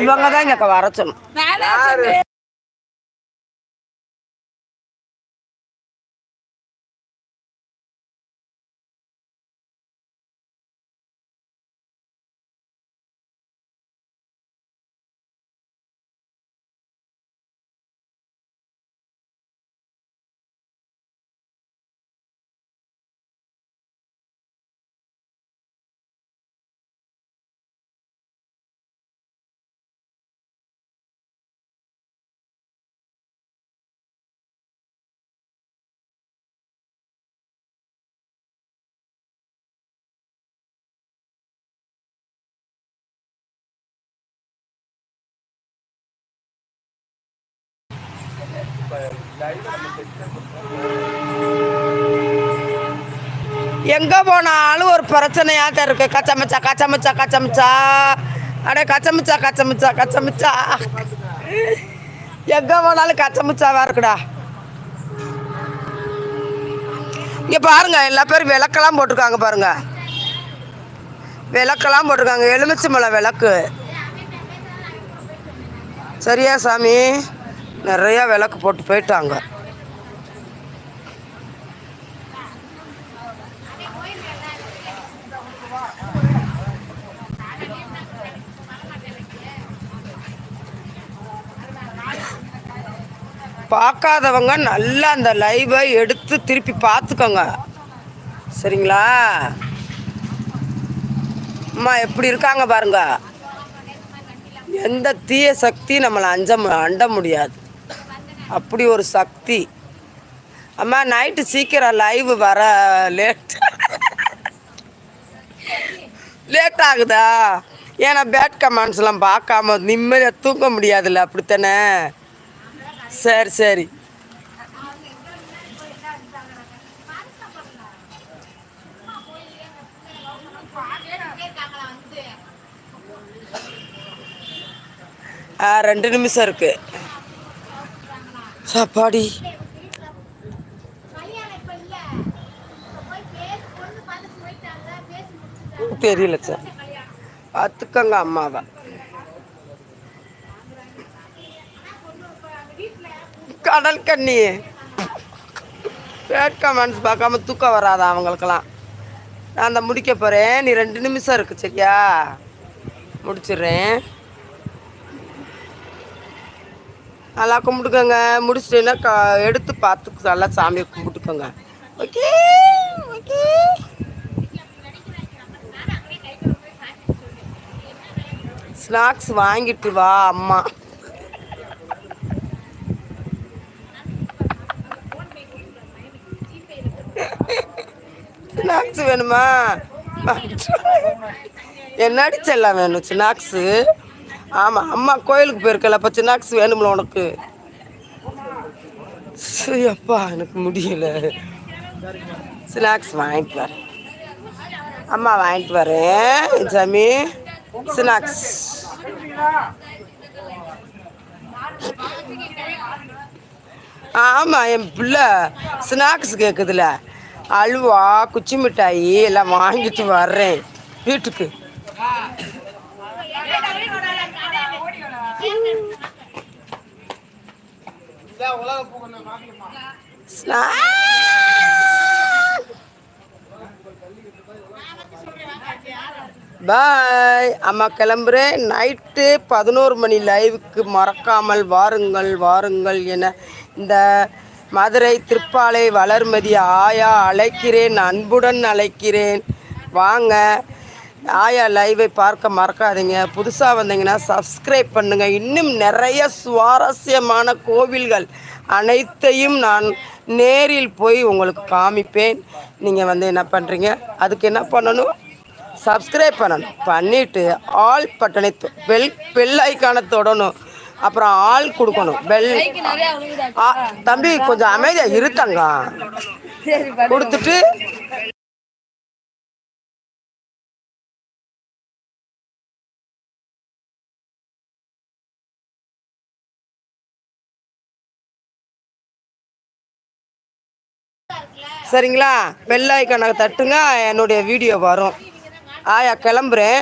இவங்க தான் இங்க வர எங்க போனாலும் ஒரு பிரச்சனையா தான் இருக்கு. கச்சமிச்சா கச்சமிச்சா கச்சமிச்சா. அடே கச்சமிச்சா கச்சமிச்சா கச்சமிச்சா. எங்க போனாலும் கச்சமிச்சாவா இருக்குடா. இங்க பாருங்க எல்லா பேரும் விளக்கெல்லாம் போட்டிருக்காங்க பாருங்க. விளக்கெல்லாம் போட்டிருக்காங்க. எலுமிச்சம்பழ விளக்கு. சரியா சாமி? நிறைய விளக்கு போட்டு போயிட்டாங்க. பார்க்காதவங்க நல்லா அந்த லைவை எடுத்து திருப்பி பார்த்துக்கோங்க. சரிங்களா? அம்மா எப்படி இருக்காங்க பாருங்க. எந்த தீய சக்தி நம்மளை அஞ்ச அண்ட முடியாது. அப்படி ஒரு சக்தி. அம்மா நைட்டு சீக்கிரம் லைவ் வர லேட் லேட் ஆகுதா? ஏன்னா பேட் கமெண்ட்ஸ்லாம் பார்க்காம நிம்மதியாக தூங்க முடியாதுல்ல அப்படித்தானே? சரி சரி. ஆ ரெண்டு நிமிஷம் இருக்குது சாப்பாடி. தெரியல சார். பார்த்துக்கங்க அம்மாவை. கடல் கண்ணி. பேட் கமெண்ட்ஸ் பார்க்காம தூக்கம் வராதா அவங்களுக்கெல்லாம்? நான் அந்த முடிக்க போகிறேன் நீ ரெண்டு நிமிஷம் இருக்கு சரியா? முடிச்சிடுறேன். நல்லா கும்பிட்டுக்கோங்க. முடிச்சிட்டேன்னா க எடுத்து பார்த்து நல்லா சாமியை கும்பிட்டுக்கோங்க. ஓகே? ஓகே? ஸ்நாக்ஸ் வாங்கிட்டு வா அம்மா. ஸ்நாக்ஸ் வேணுமா? என்னடி செல்லாம் வேணும் ஸ்நாக்ஸு? ஆமாம் அம்மா கோயிலுக்கு போயிருக்கல அப்போ சின்னாக்ஸ் வேணும்ல உனக்கு? சரி, அப்பா எனக்கு முடியல. ஸ்நாக்ஸ் வாங்கிட்டு வரேன். அம்மா வாங்கிட்டு வரேன் சாமி ஸ்நாக்ஸ் ஆமாம் என் பிள்ளை ஸ்நாக்ஸ் கேட்குதுல அல்வா குச்சி மிட்டாயி எல்லாம் வாங்கிட்டு வர்றேன் வீட்டுக்கு. பாய். அம்மா கிளம்புறேன். நைட்டு பதினோரு மணி லைவுக்கு மறக்காமல் வாருங்கள் வாருங்கள் என இந்த மதுரை திருப்பாலை வளர்மதி ஆயா அழைக்கிறேன் அன்புடன் அழைக்கிறேன். வாங்க. ஆயா லைவை பார்க்க மறக்காதீங்க. புதுசாக வந்தீங்கன்னா சப்ஸ்கிரைப் பண்ணுங்கள் இன்னும் நிறைய சுவாரஸ்யமான கோவில்கள் அனைத்தையும் நான் நேரில் போய் உங்களுக்கு காமிப்பேன். நீங்கள் வந்து என்ன பண்ணுறீங்க அதுக்கு என்ன பண்ணணும்? சப்ஸ்கிரைப் பண்ணணும். பண்ணிவிட்டு ஆல் பட்டனை தொ- பெல் பெல் ஐக்கானை தொடணும். அப்புறம் ஆள் கொடுக்கணும். பெல் ஆ, தம்பி கொஞ்சம் அமைதியாக இருத்தங்க. கொடுத்துட்டு சரிங்களா? பெல் ஐக்கானை தட்டுங்க என்னுடைய வீடியோ வரும். ஆயா கிளம்புறேன்.